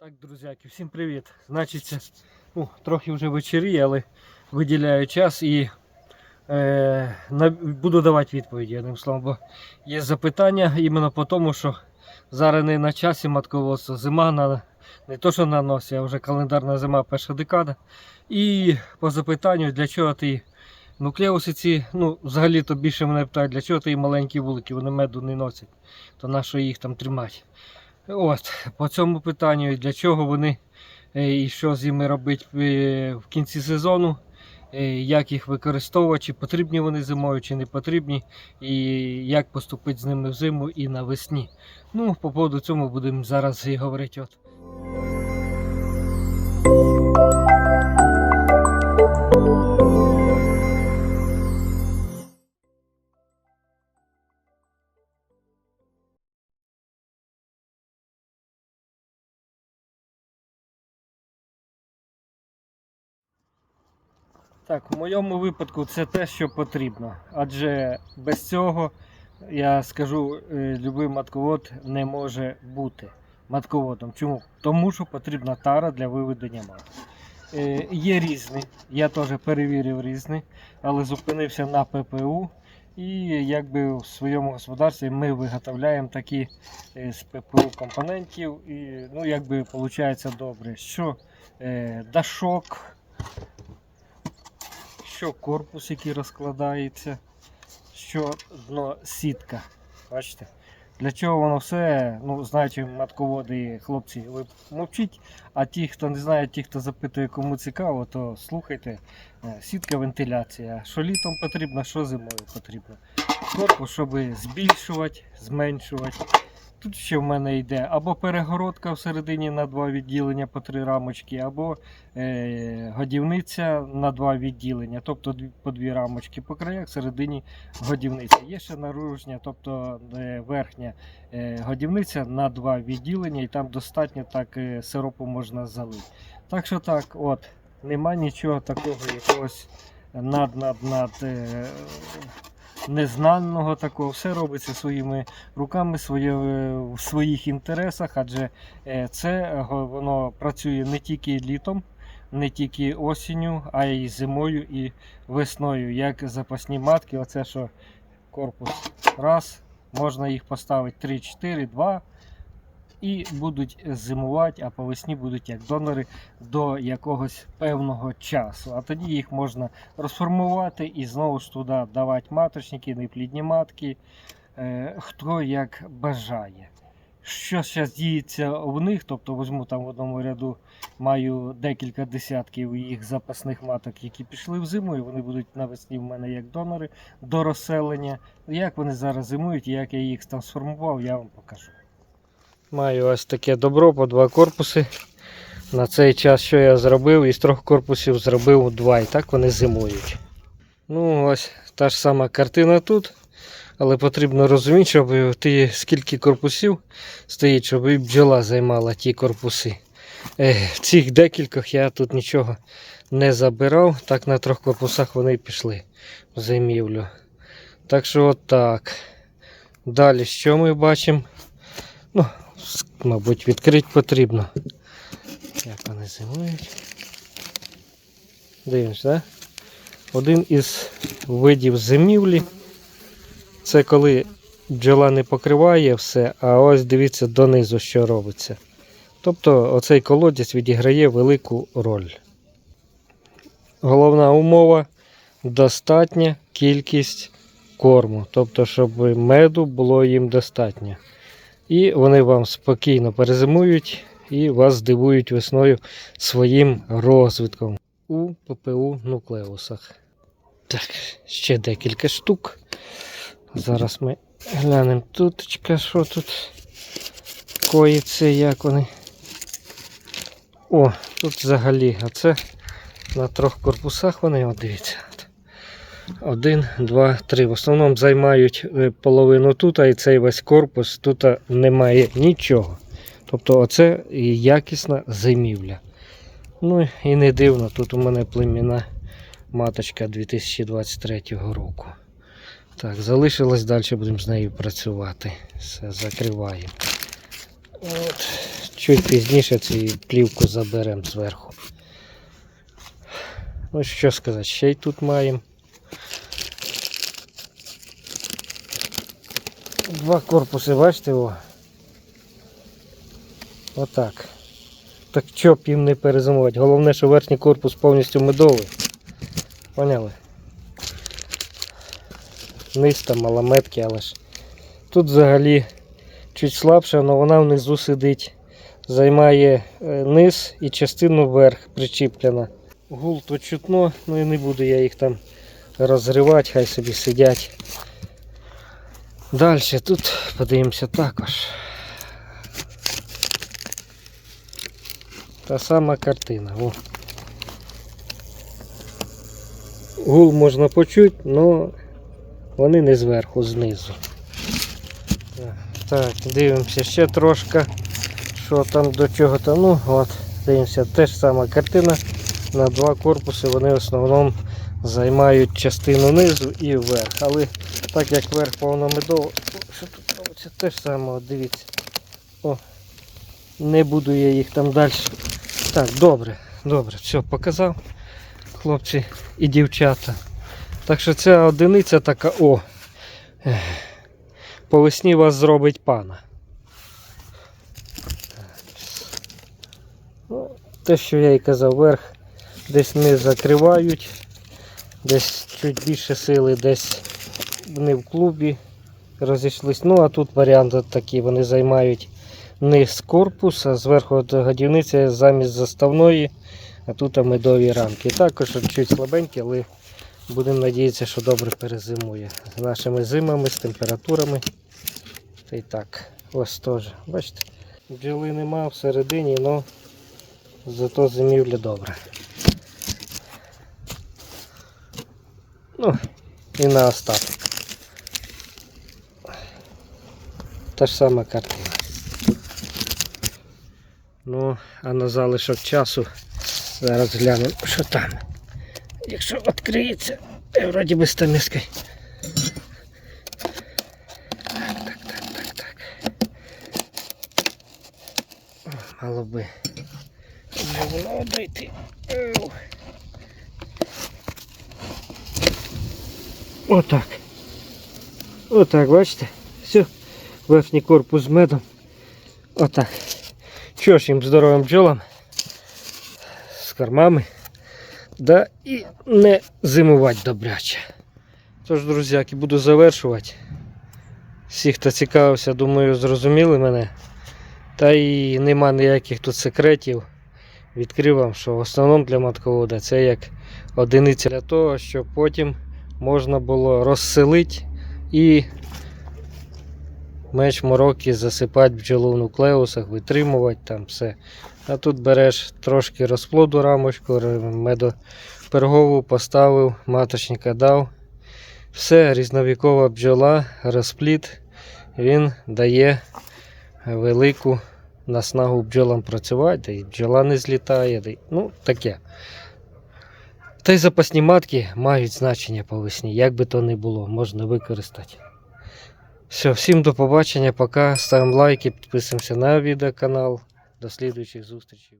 Так, друзяки, всім привіт. Значить, ну, трохи вже вечері, але виділяю час і е, на, буду давати відповіді, одним словом, бо є запитання іменно по тому, що зараз не на часі матководство, зима на, не то, що на носі, а вже календарна зима, перша декада. І по запитанню, для чого ти нуклеуси ці, ну, взагалі то більше мене питають, для чого ти маленькі вулики, вони меду не носять, то на що їх там тримати. От, по цьому питанню, для чого вони е, і що з ними робити е, в кінці сезону, е, як їх використовувати, чи потрібні вони зимою, чи не потрібні, і як поступити з ними взиму і навесні. Ну, по поводу цього будемо зараз і говорити. От. Так, в моєму випадку це те, що потрібно. Адже без цього, я скажу, е, любий матковод не може бути матководом. Чому? Тому що потрібна тара для виведення маток. Е, Є різні, я теж перевірив різні, але зупинився на ППУ. І якби в своєму господарстві ми виготовляємо такі е, з ППУ компонентів. І ну, якби виходить добре. Що е, дашок, що корпус, який розкладається, що дно сітка. Бачите? Для чого воно все, ну, знаючи матководи, хлопці, ви мовчіть. А ті, хто не знає, ті, хто запитує, кому цікаво, то слухайте. Е, Сітка вентиляція. Що літом потрібно, що зимою потрібно. Корпус, щоб збільшувати, зменшувати. Тут ще в мене йде або перегородка всередині на два відділення по три рамочки, або е, годівниця на два відділення, тобто по дві рамочки по краях, всередині годівниця. Є ще наружня, тобто е, верхня е, годівниця на два відділення, і там достатньо так е, сиропу можна залити. Так що так, от, нема нічого такого якогось над над над. Е, Незнаного такого, все робиться своїми руками своє, в своїх інтересах, адже е, це е, воно працює не тільки літом, не тільки осінню, а й зимою і весною. Як запасні матки, оце що корпус раз, можна їх поставити 3, 4, 2 і будуть зимувати, а по весні будуть як донори до якогось певного часу. А тоді їх можна розформувати і знову ж туди давати маточники, неплідні матки, е, хто як бажає. Що зараз діється в них, тобто візьму там в одному ряду, маю декілька десятків їх запасних маток, які пішли в зиму, і вони будуть навесні в мене як донори до розселення. Як вони зараз зимують як я їх там сформував, я вам покажу. Маю ось таке добро по два корпуси. На цей час, що я зробив, із трьох корпусів зробив два, і так вони зимують. Ну, ось та ж сама картина тут. Але потрібно розуміти, щоб ті, скільки корпусів стоїть, щоб і бджола займала ті корпуси. В цих декількох я тут нічого не забирав. Так на трьох корпусах вони пішли в зимівлю. Так що от. Далі що ми бачимо? Ну, мабуть, відкрити потрібно. Як вони зимують. Дивимося, так? Один із видів зимівлі. Це коли бджола не покриває все, а ось дивіться донизу, що робиться. Тобто оцей колодязь відіграє велику роль. Головна умова достатня кількість корму, тобто, щоб меду було їм достатньо. І вони вам спокійно перезимують і вас здивують весною своїм розвитком у ППУ нуклеусах. Так, ще декілька штук. Зараз ми глянемо тут, що тут коїться, як вони. О, тут взагалі, а це на трьох корпусах вони, от дивіться. Один, два, три. В основному займають е, половину тут, і цей весь корпус тут немає нічого. Тобто оце і якісна зимівля. Ну і не дивно, тут у мене племінна маточка 2023 року. Так, залишилось далі будемо з нею працювати. Все, закриваємо. От, чуть пізніше цю плівку заберемо зверху. Ну що сказати, ще й тут маємо. Два корпуси, бачите о. Отак. Так що б їм не перезимувати. Головне, що верхній корпус повністю медовий. Поняли? Низ там малометки, але ж. Тут взагалі чуть слабше, але вона внизу сидить. Займає е, низ і частину вверх причіплена. Гул то чутно, ну і не буду я їх там розривати, хай собі сидять. Далі тут подивимося також. Та сама картина. О. Гул можна почути, але вони не зверху, знизу. Так, дивимося ще трошки, що там до чого там. Ну, от, дивимося, теж сама картина. На два корпуси вони в основному займають частину низу і вверх. Але так як верх повномедово, що тут робиться? Те ж саме, дивіться. О, не буду я їх там далі. Так, добре, добре, все, показав. Хлопці і дівчата. Так що ця одиниця така, о. По весні вас зробить пана. Ну, те, що я і казав, верх десь не закривають, десь чуть більше сили, десь вони в клубі розійшлись. Ну, а тут варіант такий, вони займають низ корпуса, зверху годівниця замість заставної, а тут медові рамки. Також чуть слабенькі, але будемо надіятися, що добре перезимує. З нашими зимами, з температурами. Та й так, ось теж. Бачите, бджоли нема всередині, але зато зимівля добра. Ну, і на остаток. Та ж сама картина. Ну, а на залишок часу зараз глянемо, що там. Якщо відкриється, е, вроді би стаміски. Так, так, так, так, так. О, Мало би. Вже воно дойти. Оу. Отак. Отак, бачите? Верхній корпус медом. Отак. Що ж їм здоровим бджолам з кормами. Да і не зимувати добряче. Тож, друзяки, буду завершувати. Всі, хто цікавився, думаю, зрозуміли мене. Та і нема ніяких тут секретів. Відкрив вам, що в основному для матковода це як одиниця для того, щоб потім можна було розселити і менш мороки засипати бджолу в нуклеусах, витримувати там все. А тут береш трошки розплоду рамочку, медопергову поставив, маточника дав. Все, різновікова бджола, розплід, він дає велику наснагу бджолам працювати, й бджола не злітає. Ну, таке. Та й запасні матки мають значення по весні. Як би то не було, можна використати. Все, всім до побачення, пока. Ставимо лайки, підписуємося на відеоканал. До слідуючих зустрічей.